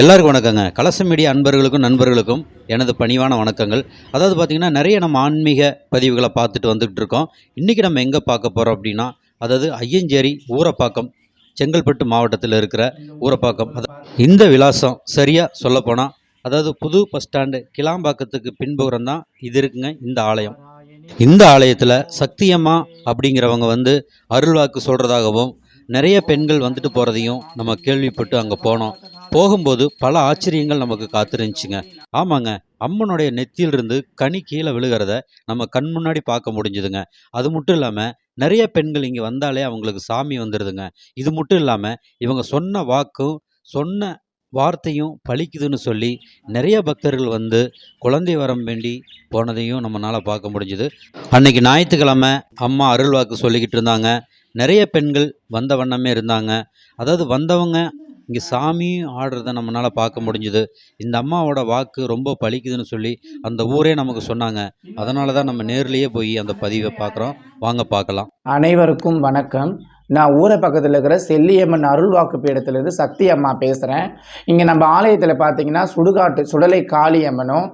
எல்லாருக்கும் வணக்கங்க. கலச மீடியா அன்பர்களுக்கும் நண்பர்களுக்கும் எனது பணிவான வணக்கங்கள். அதாவது பார்த்திங்கன்னா நிறைய நம்ம ஆன்மீக பதிவுகளை பார்த்துட்டு வந்துகிட்டு இருக்கோம். இன்றைக்கி நம்ம எங்கே பார்க்க போகிறோம் அப்படின்னா அதாவது ஐயஞ்சேரி ஊரப்பாக்கம் செங்கல்பட்டு மாவட்டத்தில் இருக்கிற ஊரப்பாக்கம். இந்த விலாசம் சரியாக சொல்லப்போனால் அதாவது புது பஸ் ஸ்டாண்டு கிளாம்பாக்கத்துக்கு பின்புறம் தான் இது இருக்குங்க இந்த ஆலயம். இந்த ஆலயத்தில் சக்தியம்மா அப்படிங்கிறவங்க வந்து அருள்வாக்கு சொல்கிறதாகவும் நிறைய பெண்கள் வந்துட்டு போகிறதையும் நம்ம கேள்விப்பட்டு அங்கே போனோம். போகும்போது பல ஆச்சரியங்கள் நமக்கு காத்திருந்துச்சுங்க. ஆமாங்க அம்மனுடைய நெத்தியிலிருந்து கனி கீழே விழுகிறத நம்ம கண் முன்னாடி பார்க்க முடிஞ்சுதுங்க. அது மட்டும் இல்லாமல் நிறைய பெண்கள் இங்கே வந்தாலே அவங்களுக்கு சாமி வந்துடுதுங்க இது மட்டும் இல்லாமல் இவங்க சொன்ன வாக்கும் சொன்ன வார்த்தையும் பலிக்குதுன்னு சொல்லி நிறைய பக்தர்கள் வந்து குழந்தை வரம் வேண்டி போனதையும் நம்மளால் பார்க்க முடிஞ்சுது. அன்னைக்கு ஞாயிற்றுக்கிழமை அம்மா அருள்வாக்கு சொல்லிக்கிட்டு இருந்தாங்க. நிறைய பெண்கள் வந்த வண்ணமே இருந்தாங்க. அதாவது வந்தவங்க இங்கே சாமியும் ஆடுறத நம்மளால் பார்க்க முடிஞ்சுது. இந்த அம்மாவோட வாக்கு ரொம்ப பலிக்குதுன்னு சொல்லி அந்த ஊரே நமக்கு சொன்னாங்க. அதனால தான் நம்ம நேர்லேயே போய் அந்த பதிவை பார்க்குறோம். வாங்க பார்க்கலாம். அனைவருக்கும் வணக்கம். நான் ஊரை பக்கத்தில் இருக்கிற செல்லியம்மன் அருள்வாக்கு பீடத்திலிருந்து சக்தி அம்மா பேசுகிறேன் இங்கே நம்ம ஆலயத்தில் பார்த்தீங்கன்னா சுடுகாட்டு சுடலை காளியம்மனும்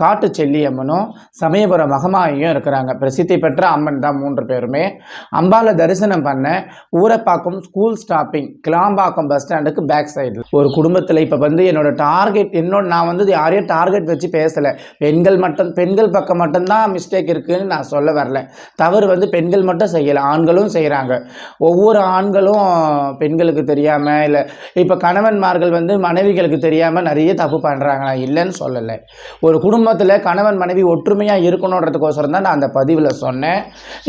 காட்டு செல்லியம்மனும் சமயபுரம் மகமாயும் இருக்கிறாங்க. பிரசித்தி பெற்ற அம்மன் தான் மூன்று பேருமே. அம்பாலை தரிசனம் பண்ண Urapakkam school stopping Kilambakkam bus ஸ்டாண்டுக்கு பேக் சைடு ஒரு குடும்பத்தில் இப்போ வந்து என்னோட டார்கெட் என்னோட நான் வந்து யாரையும் டார்கெட் வச்சு பேசலை. பெண்கள் மட்டும் பெண்கள் பக்கம் மட்டும்தான் மிஸ்டேக் இருக்குதுன்னு நான் சொல்ல வரல. தவறு வந்து பெண்கள் மட்டும் செய்யலை ஆண்களும் செய்கிறாங்க ஒவ்வொரு ஆண்களும் பெண்களுக்கு தெரியாமல் இல்லை இப்போ கணவன்மார்கள் வந்து மனைவிகளுக்கு தெரியாமல் நிறைய தப்பு பண்ணுறாங்க இல்லைன்னு சொல்லலை. ஒரு குடும்பத்தில் கணவன் மனைவி ஒற்றுமையாக இருக்கணுன்றதுக்கோசரம் தான் நான் அந்த பதிவில் சொன்னேன்.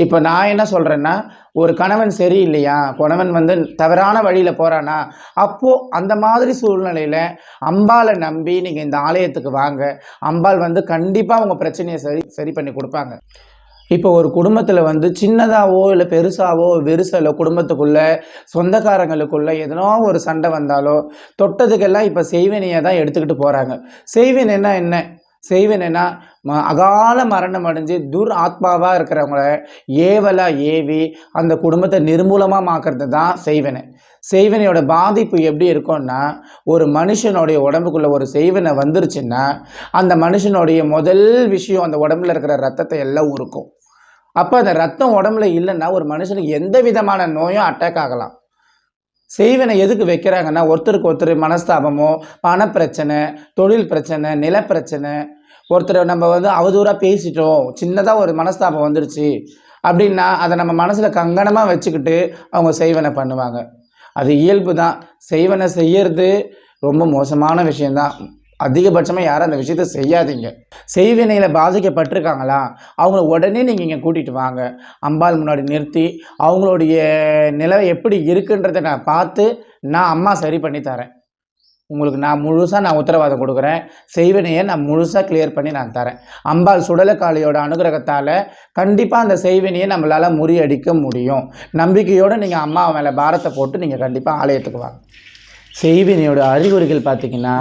இப்போ நான் என்ன சொல்கிறேன்னா ஒரு கணவன் சரி இல்லையா கணவன் வந்து தவறான வழியில் போகிறானா அப்போது அந்த மாதிரி சூழ்நிலையில் அம்பாளை நம்பி நீங்கள் இந்த ஆலயத்துக்கு வாங்க. அம்பாள் வந்து கண்டிப்பாக உங்கள் பிரச்சனையை சரி சரி பண்ணி கொடுப்பாங்க. இப்போ ஒரு குடும்பத்தில் வந்து சின்னதாகவோ இல்லை பெருசாகவோ வெறுசலோ குடும்பத்துக்குள்ளே சொந்தக்காரங்களுக்குள்ள எதனோ ஒரு சண்டை வந்தாலோ தொட்டதுக்கெல்லாம் இப்போ செய்வினையை தான் எடுத்துக்கிட்டு போகிறாங்க செய்வினைன்னா என்ன? செய்வினைனா ம அகால மரணம் அடைஞ்சு துர் ஆத்மாவாக இருக்கிறவங்கள ஏவலாக ஏவி அந்த குடும்பத்தை நிர்மூலமாக மாக்கிறது தான் செய்வினை. செய்வினையோட பாதிப்பு எப்படி இருக்கும்னா ஒரு மனுஷனுடைய உடம்புக்குள்ள ஒரு செய்வினை வந்துருச்சுன்னா அந்த மனுஷனுடைய முதல் விஷயம் அந்த உடம்புல இருக்கிற ரத்தத்தை எல்லாம் உருக்கும். அப்போ அந்த ரத்தம் உடம்புல இல்லைன்னா ஒரு மனுஷனுக்கு எந்த விதமான நோயும் அட்டாக் ஆகலாம். செய்வினை எதுக்கு வைக்கிறாங்கன்னா ஒருத்தருக்கு ஒருத்தர் மனஸ்தாபமோ பணப்பிரச்சனை தொழில் பிரச்சனை நிலப்பிரச்சனை ஒருத்தரை நம்ம வந்து அவதூறாக பேசிட்டோம் சின்னதாக ஒரு மனஸ்தாபம் வந்துருச்சு அப்படின்னா அதை நம்ம மனசில் கங்கணமாக வச்சுக்கிட்டு அவங்க செய்வனை பண்ணுவாங்க. அது இயல்பு தான் செய்வனை செய்யறது ரொம்ப மோசமான விஷயந்தான் அதிகபட்சமாக யாரும் அந்த விஷயத்த செய்யாதீங்க. செய்வினையில் பாதிக்கப்பட்டிருக்காங்களா? அவங்கள உடனே நீங்கள் இங்கே கூட்டிகிட்டு வாங்க. அம்பாள் முன்னாடி நிறுத்தி அவங்களுடைய நிலை எப்படி இருக்குன்றதை நான் பார்த்து நான் அம்மா சரி பண்ணி தரேன். உங்களுக்கு நான் முழுசாக நான் உத்தரவாதம் கொடுக்குறேன். செய்வினையை நான் முழுசாக கிளியர் பண்ணி நான் தரேன். அம்பாள் சுடலக்காளியோட அனுகிரகத்தால் கண்டிப்பாக அந்த செய்வினையை நம்மளால் முறியடிக்க முடியும். நம்பிக்கையோடு நீங்கள் அம்மா மேலே பாரத்தை போட்டு நீங்கள் கண்டிப்பாக ஆலயத்துக்கு வாங்க. செய்வினையோட அறிகுறிகள் பார்த்தீங்கன்னா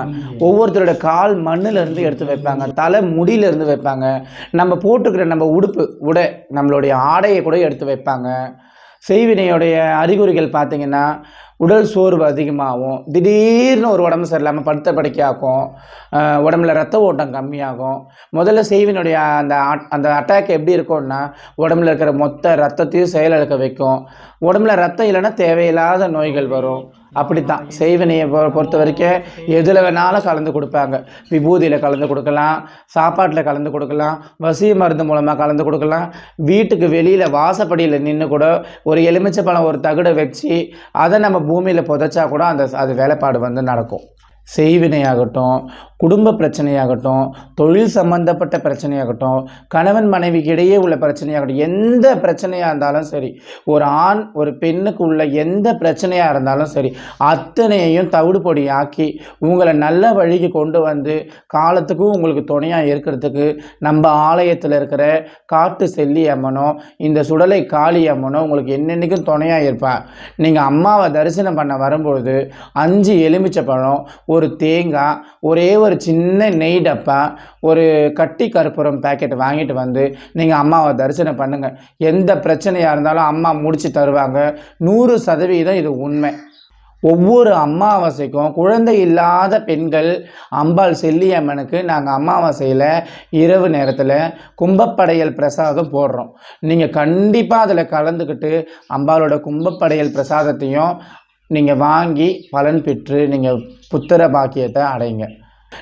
ஒவ்வொருத்தரோட கால் மண்ணுல இருந்து எடுத்து வைப்பாங்க தலை முடியிலேருந்து வைப்பாங்க நம்ம போட்டுக்கிற நம்ம உடுப்பு உடை நம்மளுடைய ஆடையை கூட எடுத்து வைப்பாங்க. செய்வினையுடைய அறிகுறிகள் பார்த்தீங்கன்னா உடல் சோர்வு அதிகமாகும் திடீர்னு ஒரு உடம்பு சரியில்லாமல் படுத்த படுக்கையாகும் உடம்புல ரத்த ஓட்டம் கம்மியாகும். முதல்ல செய்வினுடைய அந்த அந்த அட்டாக் எப்படி இருக்கும்னா உடம்புல இருக்கிற மொத்த ரத்தத்தையும் செயலிழக்க வைக்கும். உடம்புல ரத்தம் இல்லைன்னா தேவையில்லாத நோய்கள் வரும். அப்படித்தான். செய்வினையை பொ- பொறுத்த வரைக்கும் எதில் வேணாலும் கலந்து கொடுப்பாங்க. விபூதியில் கலந்து கொடுக்கலாம் சாப்பாட்டில் கலந்து கொடுக்கலாம் வசிய மருந்து மூலமாக கலந்து கொடுக்கலாம். வீட்டுக்கு வெளியில் வாசப்படியில் நின்று கூட ஒரு எலுமிச்சை பழம் ஒரு தகடை வச்சு அதை நம்ம பூமியில் புதைச்சா கூட அந்த அது வேலைப்பாடு வந்து நடக்கும். செய்வினையாகட்டும் குடும்ப பிரச்சனையாகட்டும் தொழில் சம்பந்தப்பட்ட பிரச்சனையாகட்டும் கணவன் மனைவிக்கு இடையே உள்ள பிரச்சனையாகட்டும் எந்த பிரச்சனையாக இருந்தாலும் சரி ஒரு ஆண் ஒரு பெண்ணுக்கு உள்ள எந்த பிரச்சனையாக இருந்தாலும் சரி அத்தனையையும் தவிடு பொடி ஆக்கி உங்களை நல்ல வழிக்கு கொண்டு வந்து காலத்துக்கும் உங்களுக்கு துணையாக இருக்கிறதுக்கு நம்ம ஆலயத்தில் இருக்கிற காட்டு செல்லி அம்மனோ இந்த சுடலை காளி அம்மனோ உங்களுக்கு என்னென்னைக்கும் துணையாக இருப்பா. நீங்கள் அம்மாவை தரிசனம் பண்ண வரும்பொழுது அஞ்சு எலுமிச்சை பழம் ஒரு தேங்காய் ஒரே ஒரு ஒரு சின்ன நெய் டப்பா ஒரு கட்டி கற்பூரம் பேக்கெட் வாங்கிட்டு வந்து நீங்கள் அம்மாவை தரிசனம் பண்ணுங்கள் எந்த பிரச்சனையாக இருந்தாலும் அம்மா முடிச்சு தருவாங்க. நூறு சதவீதம் இது உண்மை. ஒவ்வொரு அமாவாசைக்கும் குழந்தை இல்லாத பெண்கள் அம்பாள் செல்லியம்மனுக்கு நாங்கள் அமாவாசையில் இரவு நேரத்தில் கும்பப்படையல் பிரசாதம் போடுறோம். நீங்கள் கண்டிப்பாக அதில் கலந்துக்கிட்டு அம்பாளோட கும்பப்படையல் பிரசாதத்தையும் நீங்கள் வாங்கி பலன் பெற்று நீங்கள் புத்திர பாக்கியத்தை அடைங்க.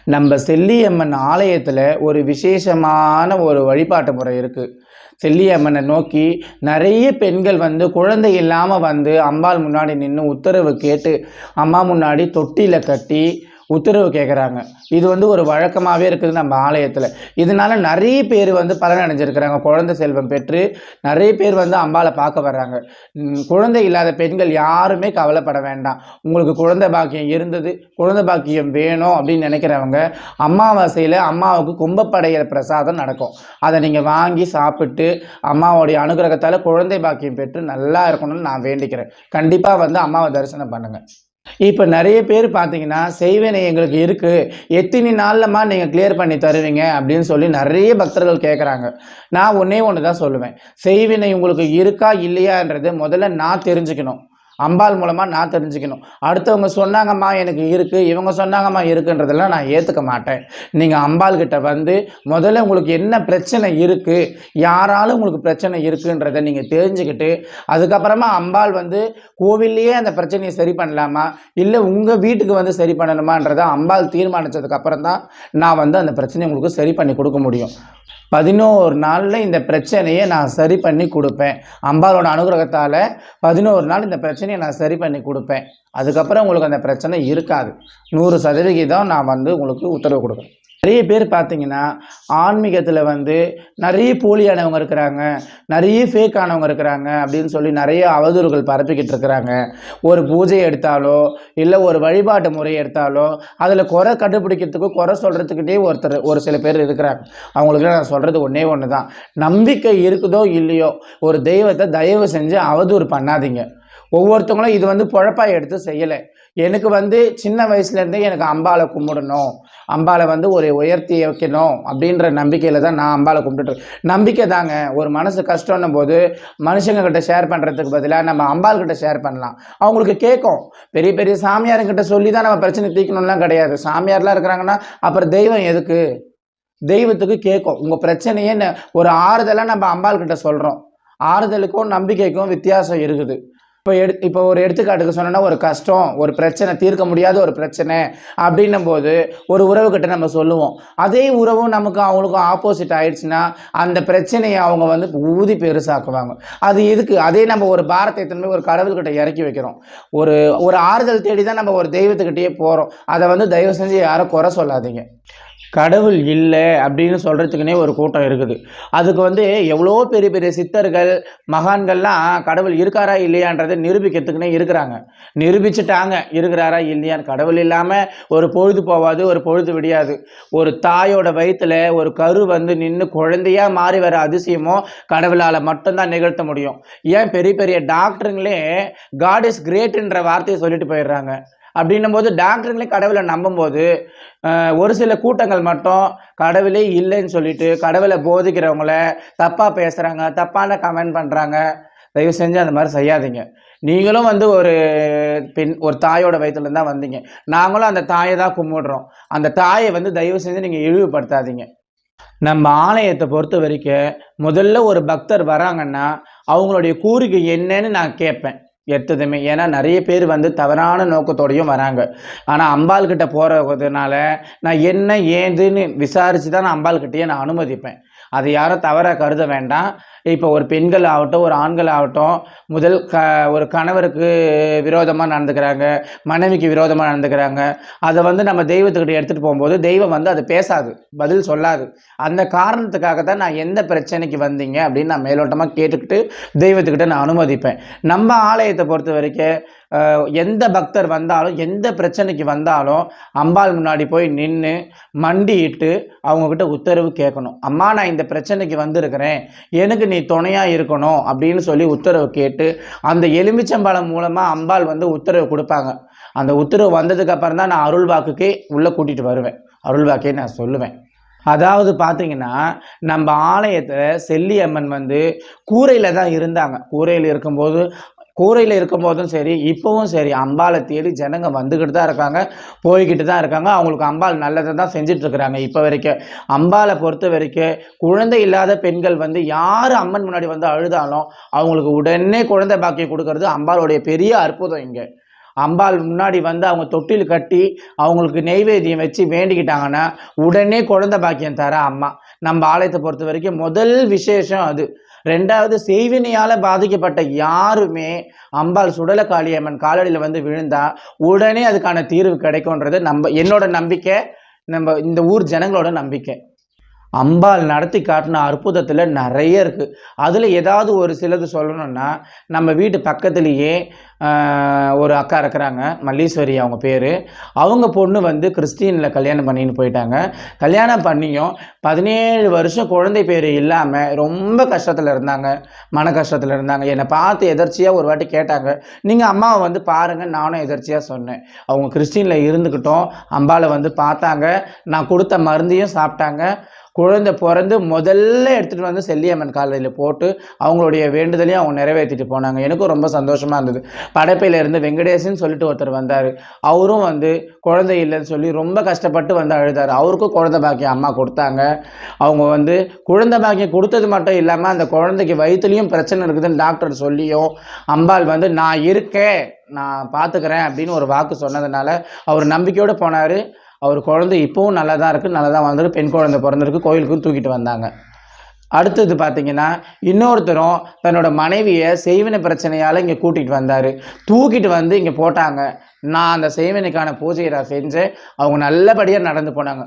நம்ம செல்லியம்மன் ஆலயத்தில் ஒரு விசேஷமான ஒரு வழிபாட்டு முறை இருக்குது செல்லியம்மனை நோக்கி நிறைய பெண்கள் வந்து குழந்தை இல்லாமல் வந்து அம்பாள் முன்னாடி நின்று உத்தரவு கேட்டு அம்மா முன்னாடி தொட்டியில் கட்டி உத்தரவு கேட்குறாங்க இது வந்து ஒரு வழக்கமாகவே இருக்குது நம்ம ஆலயத்தில். இதனால நிறைய பேர் வந்து பலனடைஞ்சிருக்கிறாங்க குழந்தை செல்வம் பெற்று நிறைய பேர் வந்து அம்பாவை பார்க்க வர்றாங்க. குழந்தை இல்லாத பெண்கள் யாருமே கவலைப்பட வேண்டாம். உங்களுக்கு குழந்தை பாக்கியம் இருந்தது குழந்தை பாக்கியம் வேணும் அப்படின்னு நினைக்கிறவங்க அமாவாசையில் அம்மாவுக்கு கும்பப்படையிற பிரசாதம் நடக்கும். அதை நீங்கள் வாங்கி சாப்பிட்டு அம்மாவோடைய அனுகிரகத்தால் குழந்தை பாக்கியம் பெற்று நல்லா இருக்கணும்னு நான் வேண்டிக்கிறேன். கண்டிப்பாக வந்து அம்மாவை தரிசனம் பண்ணுங்கள் இப்போ நிறைய பேர் பார்த்தீங்கன்னா செய்வேனை எங்களுக்கு இருக்குது எத்தனை நாள்லம்மா நீங்கள் கிளியர் பண்ணி தருவீங்க அப்படின்னு சொல்லி நிறைய பக்தர்கள் கேட்குறாங்க நான் ஒன்றே ஒன்று தான் சொல்லுவேன். செய்வினை உங்களுக்கு இருக்கா இல்லையான்றது முதல்ல நான் தெரிஞ்சுக்கணும். அம்பாள் மூலமாக நான் தெரிஞ்சுக்கணும். அடுத்தவங்க சொன்னாங்கம்மா எனக்கு இருக்குது இவங்க சொன்னாங்கம்மா இருக்குன்றதெல்லாம் நான் ஏற்றுக்க மாட்டேன். நீங்கள் அம்பாள் கிட்ட வந்து முதல்ல உங்களுக்கு என்ன பிரச்சனை இருக்குது யாராலும் உங்களுக்கு பிரச்சனை இருக்குன்றதை நீங்கள் தெரிஞ்சுக்கிட்டு அதுக்கப்புறமா அம்பாள் வந்து கோவில்லையே அந்த பிரச்சனையை சரி பண்ணலாமா? இல்லை உங்கள் வீட்டுக்கு வந்து சரி பண்ணணுமான்றதை அம்பாள் தீர்மானித்ததுக்கப்புறம் தான் நான் வந்து அந்த பிரச்சனையை உங்களுக்கு சரி பண்ணி கொடுக்க முடியும். பதினோரு நாளில் இந்த பிரச்சனையை நான் சரி பண்ணி கொடுப்பேன். அம்பாளோட அனுகிரகத்தால் பதினோரு நாள் இந்த பிரச்சனையை நான் சரி பண்ணி கொடுப்பேன். அதுக்கப்புறம் உங்களுக்கு அந்த பிரச்சனை இருக்காது. நூறு சதவிகிதம் நான் வந்து உங்களுக்கு உத்தரவு கொடுக்குறேன். நிறைய பேர் பார்த்தீங்கன்னா ஆன்மீகத்தில் வந்து நிறைய போலியானவங்க இருக்கிறாங்க நிறைய ஃபேக் ஆனவங்க இருக்கிறாங்க அப்படின்னு சொல்லி நிறைய அவதூறுகள் பரப்பிக்கிட்டு இருக்கிறாங்க. ஒரு பூஜை எடுத்தாலோ இல்லை ஒரு வழிபாட்டு முறை எடுத்தாலோ அதில் குறை கண்டுபிடிக்கிறதுக்கு குறை சொல்கிறதுக்கிட்டே ஒருத்தர் ஒரு சில பேர் இருக்கிறாங்க. அவங்களுக்கு நான் சொல்கிறது ஒன்றே ஒன்று தான் நம்பிக்கை இருக்குதோ இல்லையோ ஒரு தெய்வத்தை தயவு செஞ்சு அவதூறு பண்ணாதீங்க. ஒவ்வொருத்தவங்களும் இது வந்து பொழப்பாக எடுத்து செய்யலை. எனக்கு வந்து சின்ன வயசுலேருந்தே எனக்கு அம்பாளை கும்பிடணும். அம்பாளை வந்து ஒரு உயர்த்தி வைக்கணும் அப்படின்ற நம்பிக்கையில் தான் நான் அம்பாளை கும்பிட்டுருக்கேன் நம்பிக்கை தாங்க. ஒரு மனசு கஷ்டம்னும் போது மனுஷங்கக்கிட்ட ஷேர் பண்ணுறதுக்கு பதிலாக நம்ம அம்பாள்கிட்ட ஷேர் பண்ணலாம். அவங்களுக்கு கேட்கும். பெரிய பெரிய சாமியாருங்கிட்ட சொல்லி தான் நம்ம பிரச்சனை தீர்க்கணும்லாம் கிடையாது. சாமியார்லாம் இருக்கிறாங்கன்னா அப்புறம் தெய்வம் எதுக்கு? தெய்வத்துக்கு கேட்கும். உங்கள் பிரச்சனையே ஒரு ஆறுதலாக நம்ம அம்பாள்கிட்ட சொல்கிறோம் ஆறுதலுக்கும் நம்பிக்கைக்கும் வித்தியாசம் இருக்குது. இப்போ எடு இப்போ ஒரு எடுத்துக்காட்டுக்கு சொன்னோன்னா ஒரு கஷ்டம் ஒரு பிரச்சனை தீர்க்க முடியாத ஒரு பிரச்சனை அப்படின்னும் போது ஒரு உறவுகிட்ட நம்ம சொல்லுவோம். அதே உறவும் நமக்கு அவங்களுக்கும் ஆப்போசிட் ஆயிடுச்சுன்னா அந்த பிரச்சனையை அவங்க வந்து ஊதி பெருசாக்குவாங்க. அது எதுக்கு? அதே நம்ம ஒரு பாரத்தை திரும்பி ஒரு கடவுள்கிட்ட இறக்கி வைக்கிறோம். ஒரு ஒரு ஆறுதல் தேடி தான் நம்ம ஒரு தெய்வத்துக்கிட்டேயே போகிறோம் அதை வந்து தயவு செஞ்சு யாரும் குறை சொல்லாதீங்க. கடவுள் இல்லை அப்படின்னு சொல்கிறதுக்குனே ஒரு கூட்டம் இருக்குது. அதுக்கு வந்து எவ்வளோ பெரிய பெரிய சித்தர்கள் மகான்கள்லாம் கடவுள் இருக்காரா இல்லையான்றதை நிரூபிக்கிறதுக்குனே இருக்கிறாங்க. நிரூபிச்சிட்டாங்க இருக்கிறாரா இல்லையான்னு. கடவுள் இல்லாமல் ஒரு பொழுது போவாது ஒரு பொழுது விடியாது. ஒரு தாயோட வயிற்றில் ஒரு கரு வந்து நின்று குழந்தையா மாறி வர அதிசயமோ கடவுளால் மட்டும்தான் நிகழ்த்த முடியும். ஏன் பெரிய பெரிய டாக்டருங்களே காட் இஸ் கிரேட்டுன்ற வார்த்தையை சொல்லிட்டு போயிடுறாங்க. அப்படின்னும் போது டாக்டருங்களே கடவுளை நம்பும்போது ஒரு சில கூட்டங்கள் மட்டும் கடவுளே இல்லைன்னு சொல்லிட்டு கடவுளை போதிக்கிறவங்கள தப்பாக பேசுகிறாங்க தப்பான கமெண்ட் பண்ணுறாங்க தயவு செஞ்சு அந்த மாதிரி செய்யாதீங்க. நீங்களும் வந்து ஒரு பெண் ஒரு தாயோட வயிற்றுல தான் வந்தீங்க. நாங்களும் அந்த தாயை தான் கும்பிடுறோம். அந்த தாயை வந்து தயவு செஞ்சு நீங்கள் இழிவுபடுத்தாதீங்க. நம்ம ஆலயத்தை பொறுத்த வரைக்கும் முதல்ல ஒரு பக்தர் வராங்கன்னா அவங்களுடைய கூறுக்கு என்னன்னு நான் கேட்பேன். எடுத்ததுமே ஏன்னா நிறைய பேர் வந்து தவறான நோக்கத்தோடையும் வராங்க. ஆனால் அம்பாள் கிட்ட போகிறதுனால நான் என்ன ஏதுன்னு விசாரித்து தான் நான் அம்பாள் கிட்டேயே நான் அனுமதிப்பேன். அதை யாரும் தவறாக கருத வேண்டாம். இப்போ ஒரு பெண்கள் ஆகட்டும் ஒரு ஆண்கள் ஆகட்டும் முதல் க ஒரு கணவருக்கு விரோதமாக நடந்துக்கிறாங்க மனைவிக்கு விரோதமாக நடந்துக்கிறாங்க. அதை வந்து நம்ம தெய்வத்துக்கிட்ட எடுத்துகிட்டு போகும்போது தெய்வம் வந்து அது பேசாது பதில் சொல்லாது. அந்த காரணத்துக்காக தான் நான் எந்த பிரச்சனைக்கு வந்தீங்க அப்படின்னு நான் மேலோட்டமாக கேட்டுக்கிட்டு தெய்வத்துக்கிட்ட நான் அனுமதிப்பேன். நம்ம ஆலயத்தை பொறுத்த வரைக்கும் எந்த பக்தர் வந்தாலும் எந்த பிரச்சனைக்கு வந்தாலும் அம்பாள் முன்னாடி போய் நின்று மண்டியிட்டு அவங்கக்கிட்ட உத்தரவு கேட்கணும். அம்மா நான் இந்த பிரச்சனைக்கு வந்திருக்கிறேன். எனக்கு நீ நீ துணையாக இருக்கணும் அப்படின்னு சொல்லி உத்தரவு கேட்டு அந்த எலுமிச்சம்பழம் மூலமாக அம்பாள் வந்து உத்தரவு கொடுப்பாங்க. அந்த உத்தரவு வந்ததுக்கப்புறம் தான் நான் அருள் வாக்குக்கே உள்ளே கூட்டிகிட்டு வருவேன். அருள்வாக்கே நான் சொல்லுவேன். அதாவது பார்த்தீங்கன்னா நம்ம ஆலயத்தில் செல்லியம்மன் வந்து கூரையில் தான் இருந்தாங்க. கூரையில் இருக்கும்போது கூரையில் இருக்கும் போதும் சரி இப்போவும் சரி அம்பாளை தேடி ஜனங்க வந்துக்கிட்டு தான் இருக்காங்க போய்கிட்டு தான் இருக்காங்க. அவங்களுக்கு அம்பாள் நல்லதை தான் செஞ்சிட்ருக்குறாங்க இப்போ வரைக்கும். அம்பாளை பொறுத்த வரைக்கும் குழந்தை இல்லாத பெண்கள் வந்து யார் அம்மன் முன்னாடி வந்து அழுதாலும் அவங்களுக்கு உடனே குழந்தை பாக்கியம் கொடுக்கறது அம்பாளுடைய பெரிய அற்புதம் இங்கே. அம்பாள் முன்னாடி வந்து அவங்க தொட்டில் கட்டி அவங்களுக்கு நெய்வேத்தியம் வச்சு வேண்டிக்கிட்டாங்கன்னா உடனே குழந்தை பாக்கியம் தர அம்மா. நம்ம ஆலயத்தை பொறுத்த வரைக்கும் முதல் விசேஷம் அது. ரெண்டாவது செய்வினையால் பாதிக்கப்பட்ட யாருமே அம்பாள் சுடல காளியம்மன் காலடியில் வந்து விழுந்தா உடனே அதுக்கான தீர்வு கிடைக்கும்ன்றது நம்ம என்னோட நம்பிக்கை நம்ம இந்த ஊர் ஜனங்களோட நம்பிக்கை. அம்பாள் நடத்தி காட்டின அற்புதத்தில் நிறைய இருக்குது அதில் ஏதாவது ஒரு சிலது சொல்லணும்னா நம்ம வீட்டு பக்கத்துலேயே ஒரு அக்கா இருக்கிறாங்க. மல்லீஸ்வரி அவங்க பேர். அவங்க பொண்ணு வந்து கிறிஸ்டியனில் கல்யாணம் பண்ணின்னு போயிட்டாங்க. கல்யாணம் பண்ணியும் பதினேழு வருஷம் குழந்தை பேர் இல்லாமல் ரொம்ப கஷ்டத்தில் இருந்தாங்க. மன கஷ்டத்தில் இருந்தாங்க. என்னை பார்த்து எதர்ச்சியாக ஒரு வாட்டி கேட்டாங்க. நீங்கள் அம்மாவை வந்து பாருங்கள் நானும் எதர்ச்சியாக சொன்னேன். அவங்க கிறிஸ்டினில் இருந்துக்கிட்டோம் அம்பாவை வந்து பார்த்தாங்க. நான் கொடுத்த மருந்தையும் சாப்பிட்டாங்க. குழந்தை பிறந்து முதல்ல எடுத்துகிட்டு வந்து செல்லியம்மன் காலையில் போட்டு அவங்களுடைய வேண்டுதலையும் அவங்க நிறைவேற்றிட்டு போனாங்க. எனக்கும் ரொம்ப சந்தோஷமாக இருந்தது. படைப்பையிலேருந்து வெங்கடேசன் சொல்லிட்டு ஒருத்தர் வந்தார். அவரும் வந்து குழந்தை இல்லைன்னு சொல்லி ரொம்ப கஷ்டப்பட்டு வந்து அழுதார். அவருக்கும் குழந்தை பாக்கியம் அம்மா கொடுத்தாங்க. அவங்க வந்து குழந்தை பாக்கியம் கொடுத்தது மட்டும் இல்லாமல் அந்த குழந்தைக்கு வயிற்றுலையும் பிரச்சனை இருக்குதுன்னு டாக்டர் சொல்லியும் அம்பாள் வந்து நான் இருக்கேன் நான் பார்த்துக்கிறேன் அப்படின்னு ஒரு வாக்கு சொன்னதுனால அவர் நம்பிக்கையோடு போனார். அவர் குழந்தை இப்போவும் நல்லா தான் இருக்குது நல்லா தான் வந்திருக்கு பெண் குழந்தை பிறந்திருக்கு கோயிலுக்கும் தூக்கிட்டு வந்தாங்க. அடுத்தது பார்த்தீங்கன்னா இன்னொருத்தரும் தன்னோட மனைவியை செய்வினை பிரச்சனையால் இங்கே கூட்டிகிட்டு வந்தார். தூக்கிட்டு வந்து இங்கே போட்டாங்க. நான் அந்த செய்வினைக்கான பூஜையை நான் செஞ்சேன். அவங்க நல்லபடியாக நடந்து போனாங்க.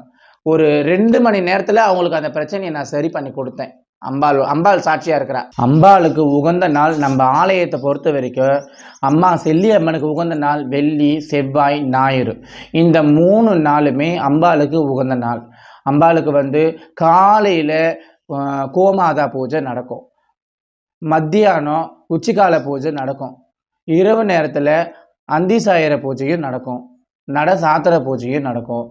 ஒரு ரெண்டு மணி நேரத்தில் அவங்களுக்கு அந்த பிரச்சனையை நான் சரி பண்ணி கொடுத்தேன். அம்பாள் அம்பாள் சாட்சியாக இருக்கிறா. அம்பாளுக்கு உகந்த நாள் நம்ம ஆலயத்தை பொறுத்த வரைக்கும் அம்மா செல்லி அம்மனுக்கு உகந்த நாள் வெள்ளி செவ்வாய் ஞாயிறு. இந்த மூணு நாளுமே அம்பாளுக்கு உகந்த நாள். அம்பாளுக்கு வந்து காலையில் கோமாதா பூஜை நடக்கும். மத்தியானம் உச்சிக்கால பூஜை நடக்கும். இரவு நேரத்தில் அந்திசாயிர பூஜையும் நடக்கும். நட சாத்திர பூஜையும் நடக்கும்.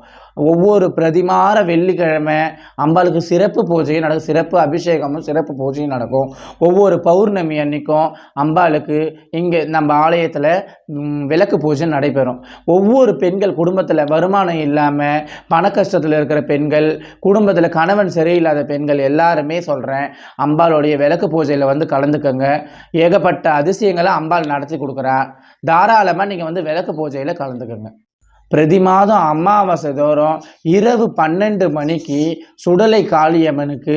ஒவ்வொரு பிரதிமார வெள்ளிக்கிழமை அம்பாளுக்கு சிறப்பு பூஜையும் நடக்கும். சிறப்பு அபிஷேகமும் சிறப்பு பூஜையும் நடக்கும். ஒவ்வொரு பௌர்ணமி அன்னைக்கும் அம்பாளுக்கு இங்கே நம்ம ஆலயத்தில் விளக்கு பூஜை நடைபெறும். ஒவ்வொரு பெண்கள் குடும்பத்தில் வருமானம் இல்லாமல் பண கஷ்டத்தில் இருக்கிற பெண்கள் குடும்பத்தில் கணவன் சரியில்லாத பெண்கள் எல்லாருமே சொல்கிறேன் அம்பாளுடைய விளக்கு பூஜையில் வந்து கலந்துக்கங்க. ஏகப்பட்ட அதிசயங்களை அம்பாள் நடத்தி கொடுக்குறா. தாராளமாக நீங்கள் வந்து விளக்கு பூஜையில் கலந்துக்கங்க. பிரதி மாதம் அமாவாசை தோறும் இரவு பன்னெண்டு மணிக்கு சுடலை காளியம்மனுக்கு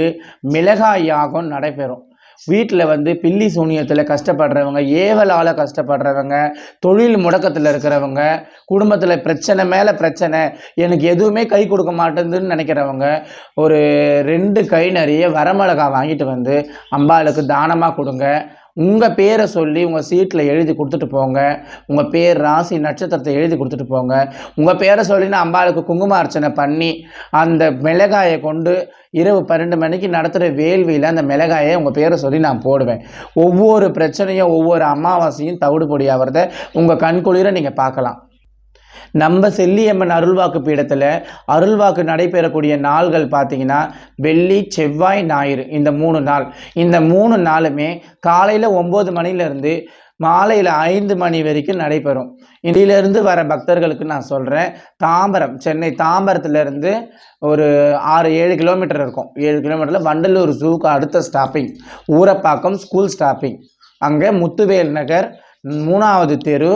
மிளகாய் யாகம் நடைபெறும். வீட்டில் வந்து பில்லி சூனியத்தில் கஷ்டப்படுறவங்க ஏவலால் கஷ்டப்படுறவங்க தொழில் முடக்கத்தில் இருக்கிறவங்க குடும்பத்தில் பிரச்சனை மேலே பிரச்சனை எனக்கு எதுவுமே கை கொடுக்க மாட்டேங்குதுன்னு நினைக்கிறவங்க ஒரு ரெண்டு கை நிறைய வரமிளகா வாங்கிட்டு வந்து அம்பாளுக்கு தானமாக கொடுங்க உங்கள் பேரை சொல்லி உங்கள் சீட்டில் எழுதி கொடுத்துட்டு போங்க. உங்கள் பேர் ராசி நட்சத்திரத்தை எழுதி கொடுத்துட்டு போங்க. உங்கள் பேரை சொல்லி நான் அம்பாளுக்கு குங்கும அர்ச்சனை பண்ணி அந்த மிளகாயை கொண்டு இரவு பன்னெண்டு மணிக்கு நடத்துகிற வேள்வியில் அந்த மிளகாயை உங்கள் பேரை சொல்லி நான் போடுவேன். ஒவ்வொரு பிரச்சனையும் ஒவ்வொரு அமாவாசையும் தவிடுபொடி ஆகிறத உங்கள் கண்குளிர நீங்கள் பார்க்கலாம். நம்ம செல்லியம்மன் அருள்வாக்கு பீடத்தில் அருள்வாக்கு நடைபெறக்கூடிய நாள்கள் பார்த்தீங்கன்னா வெள்ளி செவ்வாய் ஞாயிறு இந்த மூணு நாள். இந்த மூணு நாளுமே காலையில் ஒம்பது மணிலேருந்து மாலையில் ஐந்து மணி வரைக்கும் நடைபெறும். இதிலிருந்து வர பக்தர்களுக்கு நான் சொல்கிறேன் தாம்பரம் சென்னை தாம்பரத்துலேருந்து ஒரு ஆறு ஏழு கிலோமீட்டர் இருக்கும். ஏழு கிலோமீட்டரில் வண்டலூர் ஜூக்கு அடுத்த ஸ்டாப்பிங் ஊரப்பாக்கம் ஸ்கூல் ஸ்டாப்பிங் அங்கே முத்துவேல் நகர் மூணாவது தெரு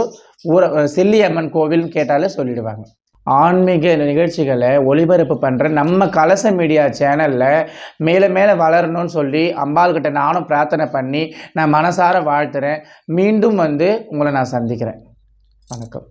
ஊர செல்லியம்மன் கோவில்னு கேட்டாலே சொல்லிடுவாங்க. ஆன்மீக நிகழ்ச்சிகளை ஒளிபரப்பு பண்ணுற நம்ம கலச மீடியா சேனலில் மேலே மேலே வளரணும்னு சொல்லி அம்பாள்கிட்ட நானும் பிரார்த்தனை பண்ணி நான் மனசார வாழ்த்துறேன். மீண்டும் வந்து உங்களை நான் சந்திக்கிறேன். வணக்கம்.